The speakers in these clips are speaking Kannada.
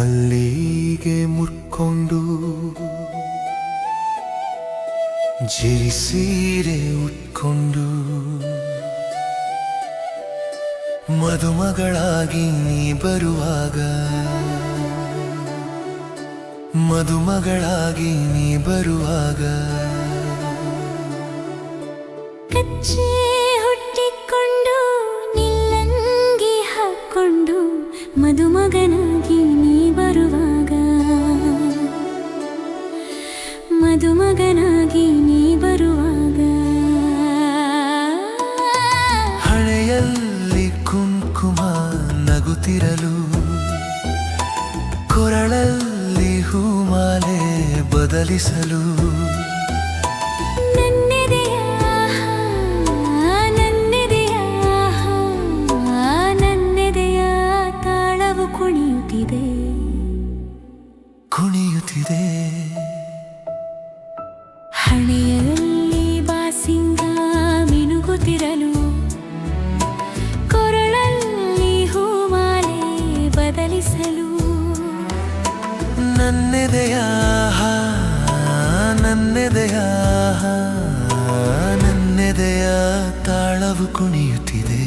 ಮಲ್ಲಿಗೆ ಮುರ್ಕೊಂಡು ಜಿರಿ ಸೀರೆ ಉಟ್ಕೊಂಡು ಮದುಮಗಳಾಗಿ ನೀ ಬರುವಾಗ ಮದುಮಗಳಾಗಿ ನೀ ಬರುವಾಗ ಕಚ್ಚೆ ಹುಟ್ಟಿಕೊಂಡು ನಿಲ್ಲಂಗಿ ಹಾಕೊಂಡು ಮದುಮಗನಾಗಿ ಮದುಮಗನಾಗಿ ನೀ ಬರುವಾಗ ಹಣೆಯಲ್ಲಿ ಕುಂಕುಮ ನಗುತ್ತಿರಲು ಕೊರಳಲ್ಲಿ ಹೂಮಾಲೆ ಬದಲಿಸಲು. ನನ್ನೆದೆಯ ನನ್ನೆದೆಯ ತಾಳವು ಕುಣಿಯುತ್ತಿದೆ.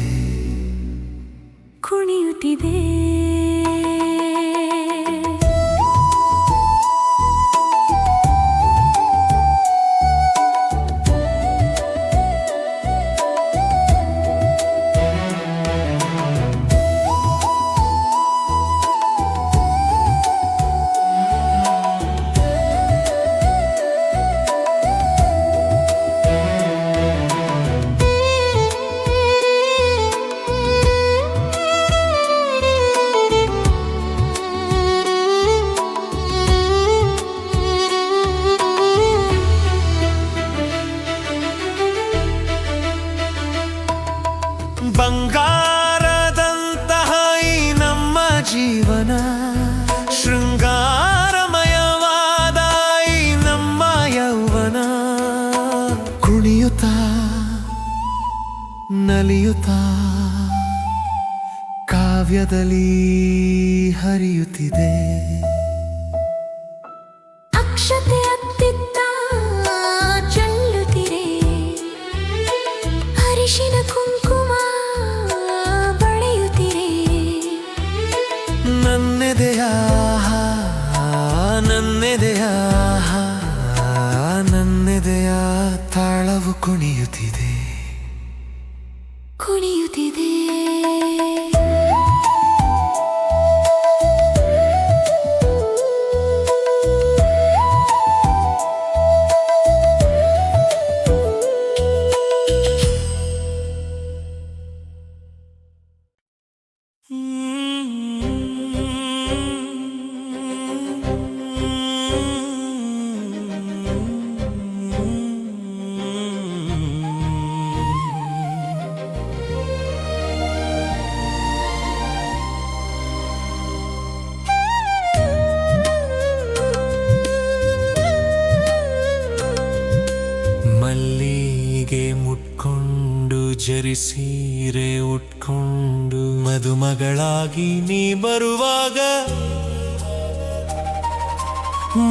ನಲಿಯುತ್ತಾ ಕಾವ್ಯದಲ್ಲಿ ಹರಿಯುತ್ತಿದೆ. ಅಕ್ಷತೆ ಅತ್ತಿತ್ತ ಚೆಲ್ಲುತ್ತಿರೆ ಅರಿಶಿನ ಕುಂಕುಮ ಬಳೆಯುತ್ತಿರೆ ನನ್ನೆದೆಯ ನನ್ನೆದೆಯ ನನ್ನೆದೆಯ ತಾಳವು ಕುಣಿಯುತ್ತಿದೆ. ಮುಟ್ಕೊಂಡು ಜರಿಸೀರೆ ಉಟ್ಕೊಂಡು ಮದುಮಗಳಾಗಿ ನೀ ಬರುವಾಗ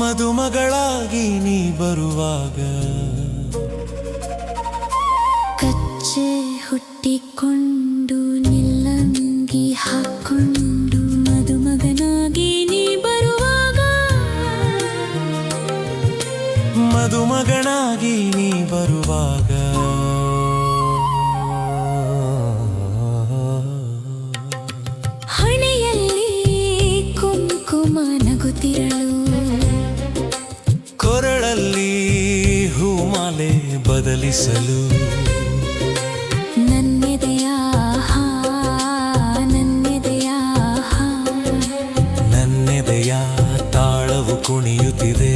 ಮದುಮಗಳಾಗಿ ನೀ ಬರುವಾಗ. ಕಚ್ಚೆ ಹುಟ್ಟಿಕೊಂಡು ನಿಲ್ಲಂಗಿ ಹಾಕೊಂಡು ಮದುಮಗನಾಗಿ ನೀ ಬರುವಾಗ ನೀ ಬರುವಾಗ. ಹೂಮಾಲೆ ಬದಲಿಸಲು ನನ್ನೆದೆಯ ಹಾ, ನನ್ನೆದೆಯ. ನನ್ನೆದೆಯ ತಾಳವು ಕುಣಿಯುತ್ತಿದೆ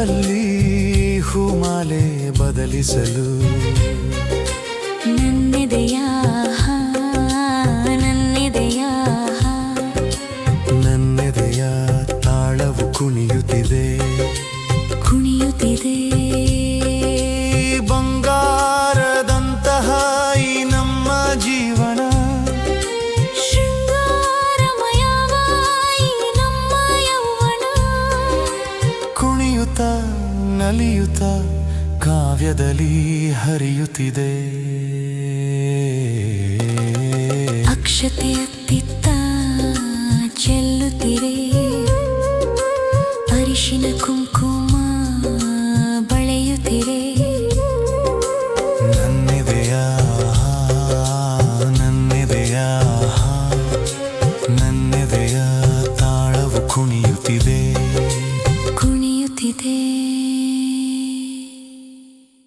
ಕಣ್ಣಲ್ಲಿ ಹೂಮಾಲೆ ಬದಲಿಸಲು ನನ್ನೆದೆಯ ಕಾವ್ಯದಲ್ಲಿ ಹರಿಯುತ್ತಿದೆ. ಅಕ್ಷತೆ ಅತ್ತಿತ್ತ